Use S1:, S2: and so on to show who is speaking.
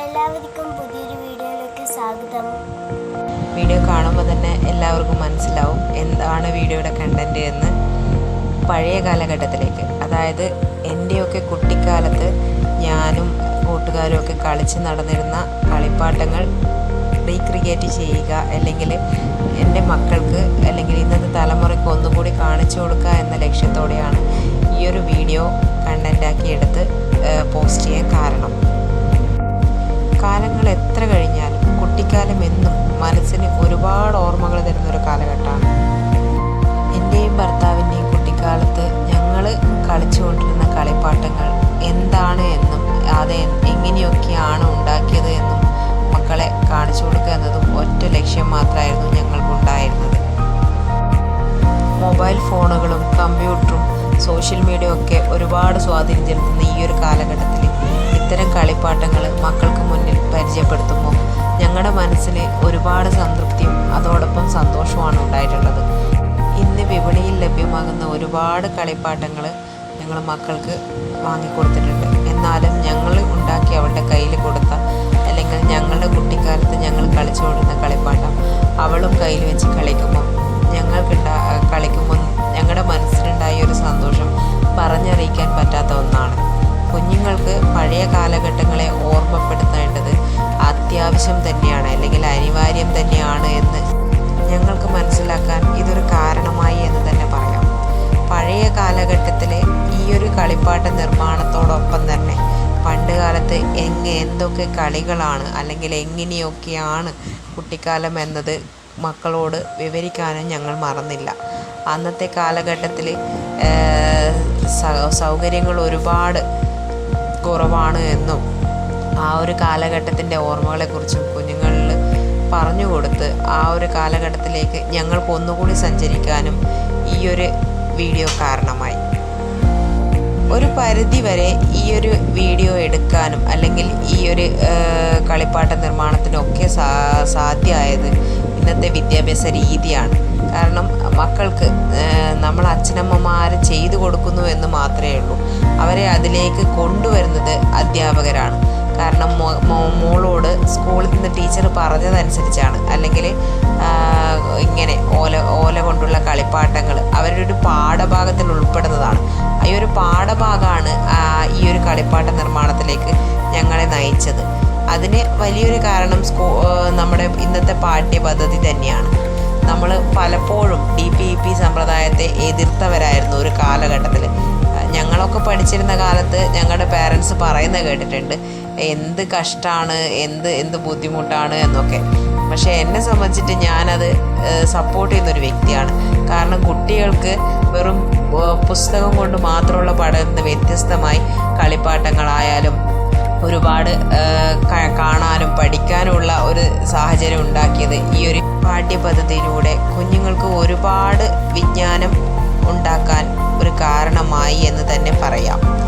S1: എല്ലാവർക്കും പുതിയൊരു വീഡിയോയിലേക്ക് സ്വാഗതം.
S2: വീഡിയോ കാണുമ്പോൾ തന്നെ എല്ലാവർക്കും മനസ്സിലാവും എന്താണ് വീഡിയോയുടെ കണ്ടന്റ് എന്ന്. പഴയ കാലഘട്ടത്തിലേക്ക് അതായത് എന്റെയൊക്കെ കുട്ടിക്കാലത്ത് ഞാനും കൂട്ടുകാരും ഒക്കെ കളിച്ച് നടന്നിരുന്ന കളിപ്പാട്ടങ്ങൾ റീക്രിയേറ്റ് ചെയ്യുക അല്ലെങ്കിൽ എന്റെ മക്കൾക്ക് അല്ലെങ്കിൽ ഇന്നത്തെ തലമുറയ്ക്ക് ഒന്നുകൂടി കാണിച്ചു കൊടുക്കുക എന്ന ലക്ഷ്യത്തോടെയാണ് ഈ ഒരു വീഡിയോ കണ്ടന്റാക്കി എടുത്ത് പോസ്റ്റ് ചെയ്യാൻ കാരണം. കാലങ്ങൾ എത്ര കഴിഞ്ഞാലും കുട്ടിക്കാലം എന്നും മനസ്സിന് ഒരുപാട് ഓർമ്മകൾ തരുന്ന ഒരു കാലഘട്ടമാണ്. എന്റെയും ഭർത്താവിന്റെയും കുട്ടിക്കാലത്ത് ഞങ്ങൾ കളിച്ചുകൊണ്ടിരുന്ന കളിപ്പാട്ടങ്ങൾ എന്താണ് എന്നും അത് എങ്ങനെയൊക്കെയാണ് ഉണ്ടാക്കിയത് എന്നും മക്കളെ കാണിച്ചു കൊടുക്കുക എന്നതും ഒറ്റ ലക്ഷ്യം മാത്രമായിരുന്നു ഞങ്ങൾക്കുണ്ടായിരുന്നത്. മൊബൈൽ ഫോണുകളും കമ്പ്യൂട്ടറും സോഷ്യൽ മീഡിയ ഒക്കെ ഒരുപാട് സ്വാധീനം ചെലുത്തുന്ന ഈ ഒരു കാലഘട്ടത്തിൽ അതോടൊപ്പം സന്തോഷവുമാണ് ഉണ്ടായിട്ടുള്ളത് ഇന്ന് വിപണിയിൽ ലഭ്യമാകുന്ന ഒരുപാട് കളിപ്പാട്ടങ്ങൾ ഞങ്ങൾ മക്കൾക്ക് വാങ്ങിക്കൊടുത്തിട്ടുണ്ട്. എന്നാലും ഞങ്ങൾ ഉണ്ടാക്കി അവളുടെ കയ്യിൽ കൊടുത്ത അല്ലെങ്കിൽ ഞങ്ങളുടെ കുട്ടിക്കാലത്ത് ഞങ്ങൾ കളിച്ചുകൊണ്ടിരുന്ന കളിപ്പാട്ടം അവളും കയ്യിൽ വെച്ച് കളിക്കുമ്പോൾ ഞങ്ങൾക്കുണ്ടാ കളിക്കുമ്പോൾ ഞങ്ങളുടെ മനസ്സിലുണ്ടായ ഒരു സന്തോഷം പറഞ്ഞറിയിക്കാൻ പറ്റാത്ത ഒന്നാണ്. കുഞ്ഞുങ്ങൾക്ക് പഴയ കാലഘട്ടങ്ങളെ ഓർമ്മപ്പെടുത്തേണ്ടത് അത്യാവശ്യം തന്നെയാണ് അല്ലെങ്കിൽ അനിവാര്യം തന്നെയാണ് എന്ന് ഞങ്ങൾക്ക് മനസ്സിലാക്കാൻ ഇതൊരു കാരണമായി എന്ന് തന്നെ പറയാം. പഴയ കാലഘട്ടത്തിലെ ഈ ഒരു കളിപ്പാട്ട നിർമ്മാണത്തോടൊപ്പം തന്നെ പണ്ട് കാലത്ത് എങ്ങ എന്തൊക്കെ കളികളാണ് അല്ലെങ്കിൽ എങ്ങനെയൊക്കെയാണ് കുട്ടിക്കാലം എന്നത് മക്കളോട് വിവരിക്കാനും ഞങ്ങൾ മറന്നില്ല. അന്നത്തെ കാലഘട്ടത്തിൽ സൗകര്യങ്ങൾ ഒരുപാട് കുറവാണ് എന്നും ആ ഒരു കാലഘട്ടത്തിന്റെ ഓർമ്മകളെക്കുറിച്ചും കുഞ്ഞുങ്ങളിൽ പറഞ്ഞു കൊടുത്ത് ആ ഒരു കാലഘട്ടത്തിലേക്ക് ഞങ്ങൾക്ക് ഒന്നുകൂടി സഞ്ചരിക്കാനും ഈ ഒരു വീഡിയോ കാരണമായി. ഒരു പരിധി വരെ ഈ ഒരു വീഡിയോ എടുക്കാനും അല്ലെങ്കിൽ ഈ ഒരു കളിപ്പാട്ട നിർമ്മാണത്തിനൊക്കെ സാ സാധ്യമായത് ഇന്നത്തെ വിദ്യാഭ്യാസ രീതിയാണ്. കാരണം മക്കൾക്ക് നമ്മൾ അച്ഛനമ്മമാർ ചെയ്തു കൊടുക്കുന്നു എന്ന് മാത്രമേ ഉള്ളൂ. അവരെ അതിലേക്ക് കൊണ്ടുവരുന്നത് അധ്യാപകരാണ്. കാരണം മോളോട് സ്കൂളിൽ നിന്ന് ടീച്ചർ പറഞ്ഞതനുസരിച്ചാണ്. അല്ലെങ്കിൽ ഇങ്ങനെ ഓല ഓല കൊണ്ടുള്ള കളിപ്പാട്ടങ്ങൾ അവരുടെ ഒരു പാഠഭാഗത്തിൽ ഉൾപ്പെടുന്നതാണ്. ഈ ഒരു പാഠഭാഗമാണ് ഈ ഒരു കളിപ്പാട്ട നിർമ്മാണത്തിലേക്ക് ഞങ്ങളെ നയിച്ചത്. അതിന് വലിയൊരു കാരണം സ്കൂ നമ്മുടെ ഇന്നത്തെ പാഠ്യപദ്ധതി തന്നെയാണ്. നമ്മൾ പലപ്പോഴും ഡി പി ഇ പി സമ്പ്രദായത്തെ എതിർത്തവരായിരുന്നു ഒരു കാലഘട്ടത്തിൽ. ഞങ്ങളൊക്കെ പഠിച്ചിരുന്ന കാലത്ത് ഞങ്ങളുടെ പേരൻസ് പറയുന്നത് കേട്ടിട്ടുണ്ട് എന്ത് കഷ്ടമാണ് എന്ത് എന്ത് ബുദ്ധിമുട്ടാണ് എന്നൊക്കെ. പക്ഷേ എന്നെ സംബന്ധിച്ചിട്ട് ഞാനത് സപ്പോർട്ട് ചെയ്യുന്നൊരു വ്യക്തിയാണ്. കാരണം കുട്ടികൾക്ക് വെറും പുസ്തകം കൊണ്ട് മാത്രമുള്ള പഠനത്തിന് വ്യത്യസ്തമായി കളിപ്പാട്ടങ്ങളായാലും ഒരുപാട് കാണാനും പഠിക്കാനുമുള്ള ഒരു സാഹചര്യം ഉണ്ടാക്കിയത് ഈ ഒരു പാഠ്യപദ്ധതിയിലൂടെ കുഞ്ഞുങ്ങൾക്ക് ഒരുപാട് വിജ്ഞാനം ഉണ്ടാക്കാൻ ഒരു കാരണമായി എന്ന് തന്നെ പറയാം.